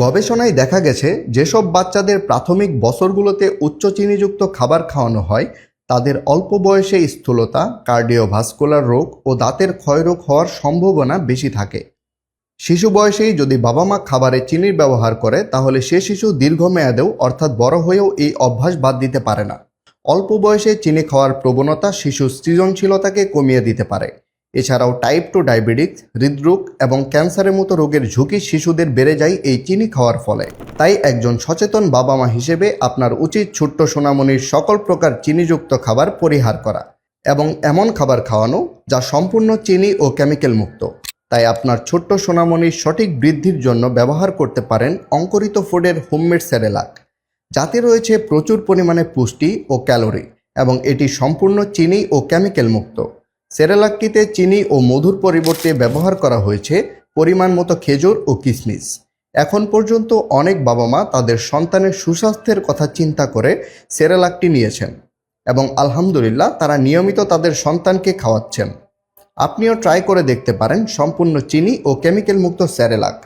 গবেষণায় দেখা গেছে, যেসব বাচ্চাদের প্রাথমিক বছরগুলোতে উচ্চ চিনিযুক্ত খাবার খাওয়ানো হয়, তাদের অল্প বয়সে স্থূলতা, কার্ডিওভাস্কুলার রোগ ও দাঁতের ক্ষয়রোগ হওয়ার সম্ভাবনা বেশি থাকে। শিশু বয়সেই যদি বাবা মা খাবারে চিনির ব্যবহার করে, তাহলে সে শিশু দীর্ঘমেয়াদেও অর্থাৎ বড় হয়েও এই অভ্যাস বাদ দিতে পারে না। অল্প বয়সে চিনি খাওয়ার প্রবণতা শিশুর সৃজনশীলতাকে কমিয়ে দিতে পারে। এছাড়াও টাইপ টু ডায়াবেটিস হৃদরোগ এবং ক্যান্সারের মতো রোগের ঝুঁকি শিশুদের বেড়ে যায় এই চিনি খাওয়ার ফলে। তাই একজন সচেতন বাবা মা হিসেবে আপনার উচিত ছোট্ট সোনামণির সকল প্রকার চিনিযুক্ত খাবার পরিহার করা এবং এমন খাবার খাওয়ানো যা সম্পূর্ণ চিনি ও কেমিক্যাল মুক্ত। তাই আপনার ছোট্ট সোনামণির সঠিক বৃদ্ধির জন্য ব্যবহার করতে পারেন অঙ্কুরিত ফুডের হোমমেড সেরেলাক। যাতে রয়েছে প্রচুর পরিমাণে পুষ্টি ও ক্যালোরি এবং এটি সম্পূর্ণ চিনি ও কেমিক্যাল মুক্ত। সেরেলাকটিতে চিনি ও মধুর পরিবর্তে ব্যবহার করা হয়েছে পরিমাণ মতো খেজুর ও কিশমিশ এখন পর্যন্ত অনেক বাবা মা তাদের সন্তানের সুস্বাস্থ্যের কথা চিন্তা করে সেরেলাকটি নিয়েছেন এবং আলহামদুলিল্লাহ তারা নিয়মিত তাদের সন্তানকে খাওয়াচ্ছেন। আপনিও ট্রাই করে দেখতে পারেন সম্পূর্ণ চিনি ও কেমিক্যাল মুক্ত স্যারেলাক